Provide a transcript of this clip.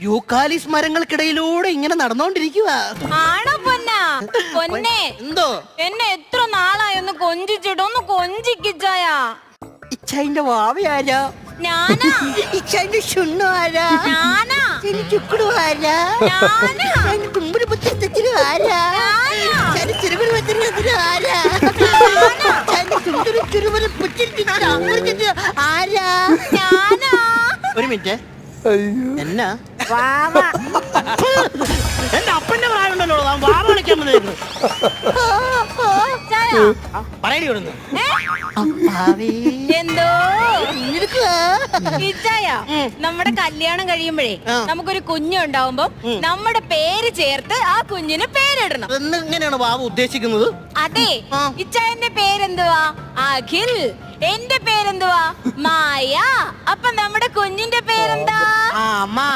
യൂക്കാലിസ് മരങ്ങൾക്കിടയിലൂടെ ഇങ്ങനെ നടന്നോണ്ടിരിക്കുക ആണോ പൊന്നാ? പൊന്നെ എന്തോ? എന്നെ എത്ര നാളായി ഒന്ന് കൊഞ്ചിച്ചിട്ട് ഒന്ന് കൊഞ്ചിക്കിച്ചായാ. ഇച്ചായിന്റെ വാവയാരാ? ഞാനാ? ആരാ? ഞാനാ? ചുക്കുടു ഞാനാ? ചുണ്ടുരു ഞാനാ? ഒരു മിനിറ്റ്. അയ്യോ. എന്നാ? എന്റെ അപ്പന്റെ പ്രായമുണ്ടല്ലോ താൻ വാവ കളിക്കാൻ വന്നേക്കുന്നു. ചായ. പറയടി ഇവിടുന്ന്. ഏ? എന്തോ. ഇച്ചായ നമ്മുടെ കല്യാണം കഴിയുമ്പോഴേ ആ. നമുക്കൊരു കുഞ്ഞുണ്ടാവുമ്പോ നമ്മുടെ പേര് ചേർത്ത് ആ കുഞ്ഞിന് പേരിടണം. എന്ന് എങ്ങനെയാണ് വാവ ഉദ്ദേശിക്കുന്നത്? അതെ. ആ. ഇച്ചായന്റെ പേരെന്തുവാ? അഖിൽ. എന്റെ പേരെന്തുവാ? മായ. അപ്പൊ നമ്മുടെ കുഞ്ഞിന്റെ അമ്മ